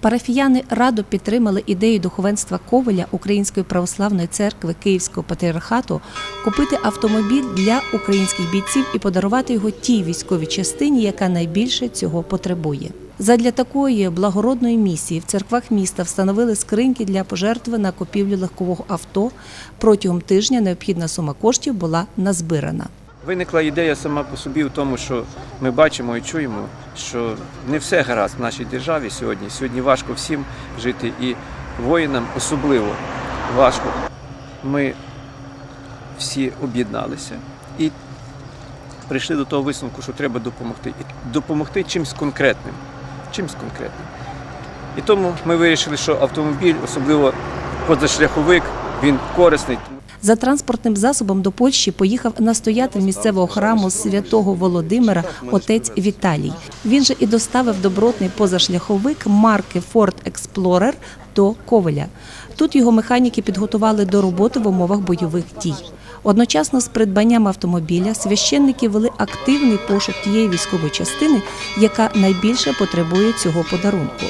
Парафіяни радо підтримали ідею духовенства Коваля Української православної церкви Київського патріархату купити автомобіль для українських бійців і подарувати його тій військовій частині, яка найбільше цього потребує. Задля такої благородної місії в церквах міста встановили скриньки для пожертви на купівлю легкового авто. Протягом тижня необхідна сума коштів була назбирана. Виникла ідея сама по собі в тому, що ми бачимо і чуємо, що не все гаразд в нашій державі сьогодні. Сьогодні важко всім жити і воїнам особливо важко. Ми всі об'єдналися і прийшли до того висновку, що треба допомогти. І допомогти чимось конкретним. Чимось конкретним. І тому ми вирішили, що автомобіль, особливо позашляховик, він корисний. За транспортним засобом до Польщі поїхав настоятель місцевого храму святого Володимира отець Віталій. Він же і доставив добротний позашляховик марки Ford Explorer до Ковеля. Тут його механіки підготували до роботи в умовах бойових дій. Одночасно з придбанням автомобіля священники вели активний пошук тієї військової частини, яка найбільше потребує цього подарунку.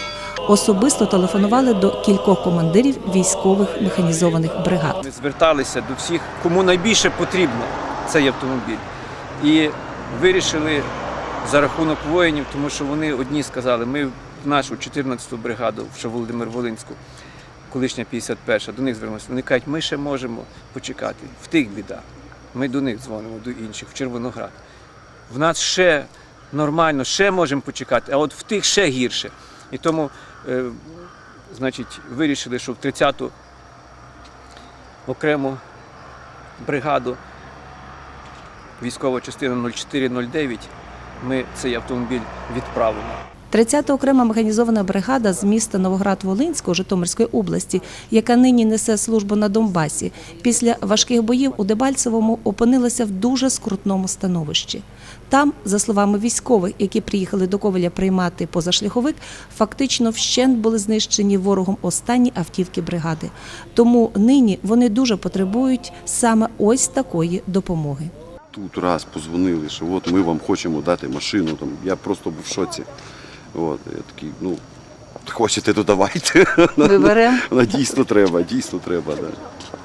Особисто телефонували до кількох командирів військових механізованих бригад. Ми зверталися до всіх, кому найбільше потрібно цей автомобіль. І вирішили за рахунок воїнів, тому що вони одні сказали, ми в нашу 14-ту бригаду, що Володимир Волинську, колишня 51-ша, до них звернулися. Вони кажуть, ми ще можемо почекати. В тих біда. Ми до них дзвонимо, до інших, в Червоноград. В нас ще нормально, ще можемо почекати, а от в тих ще гірше. І тому, е, значить, вирішили, що в 30-ту окрему бригаду військова частина 0409 ми цей автомобіль відправимо. 30-та окрема механізована бригада з міста Новоград-Волинського Житомирської області, яка нині несе службу на Донбасі, після важких боїв у Дебальцевому опинилася в дуже скрутному становищі. Там, за словами військових, які приїхали до Ковеля приймати позашляховик, фактично вщент були знищені ворогом останні автівки бригади. Тому нині вони дуже потребують саме ось такої допомоги. Тут раз позвонили, що от ми вам хочемо дати машину. Там, я просто був в шоці. От, я такий, ну, хочете, то давайте. Виберемо. Вона дійсно треба, дійсно треба. Да.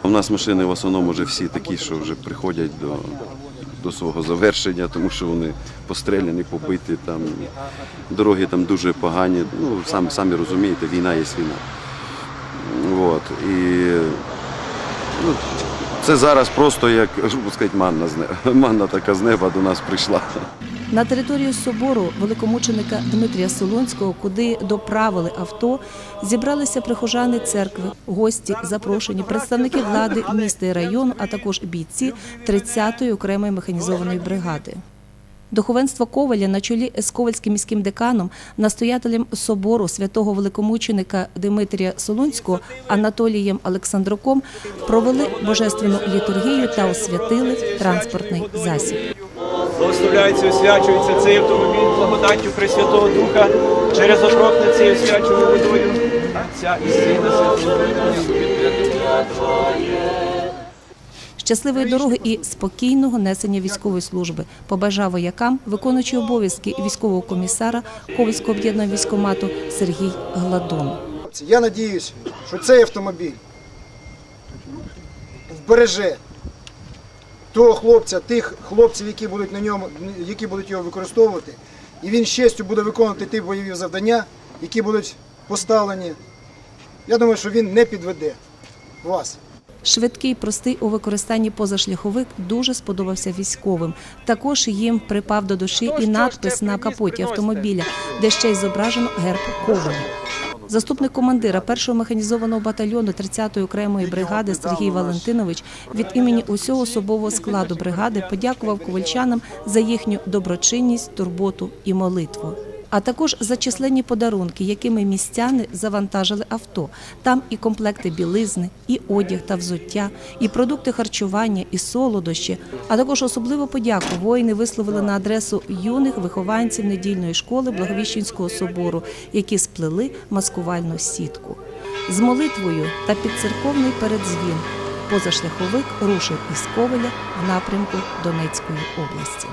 У нас машини в основному вже всі такі, що вже приходять до, до свого завершення, тому що вони постріляні, побиті, там, дороги там дуже погані. Ну, самі, самі розумієте, війна є війна. От, і, ну, це зараз просто як можна сказати, манна з неба. Манна така з неба до нас прийшла. На територію собору великомученика Дмитрія Солонського, куди доправили авто, зібралися прихожани церкви, гості, запрошені, представники влади міста і району, а також бійці 30-ї окремої механізованої бригади. Духовенство Коваля на чолі з ковальським міським деканом, настоятелем собору святого великомученика Дмитрія Солунського Анатолієм Олександруком провели божественну літургію та освятили транспортний засіб. Благословляється і освячується цей автомобіль благодаттю Пресвятого Духа через окропне цією свячою водою Отця і Сина Святого Духа. Щасливої дороги і спокійного несення військової служби побажав воякам, виконуючи обов'язки військового комісара Ковальського об'єднаного військомату Сергій Гладон. Я надіюсь, що цей автомобіль вбереже того хлопця, тих хлопців, які будуть на ньому, які будуть його використовувати, і він з честю буде виконувати ті бойові завдання, які будуть поставлені. Я думаю, що він не підведе вас. Швидкий, простий у використанні позашляховик дуже сподобався військовим. Також їм припав до душі і надпис на капоті автомобіля, де ще й зображено герб Коваля. Заступник командира першого механізованого батальйону 30-ї окремої бригади Сергій Валентинович від імені усього особового складу бригади подякував ковальчанам за їхню доброчинність, турботу і молитву. А також за численні подарунки, якими містяни завантажили авто. Там і комплекти білизни, і одяг та взуття, і продукти харчування, і солодощі. А також особливу подяку воїни висловили на адресу юних вихованців недільної школи Благовіщенського собору, які сплели маскувальну сітку. З молитвою та під церковний передзвін позашляховик рушив із Ковеля в напрямку Донецької області.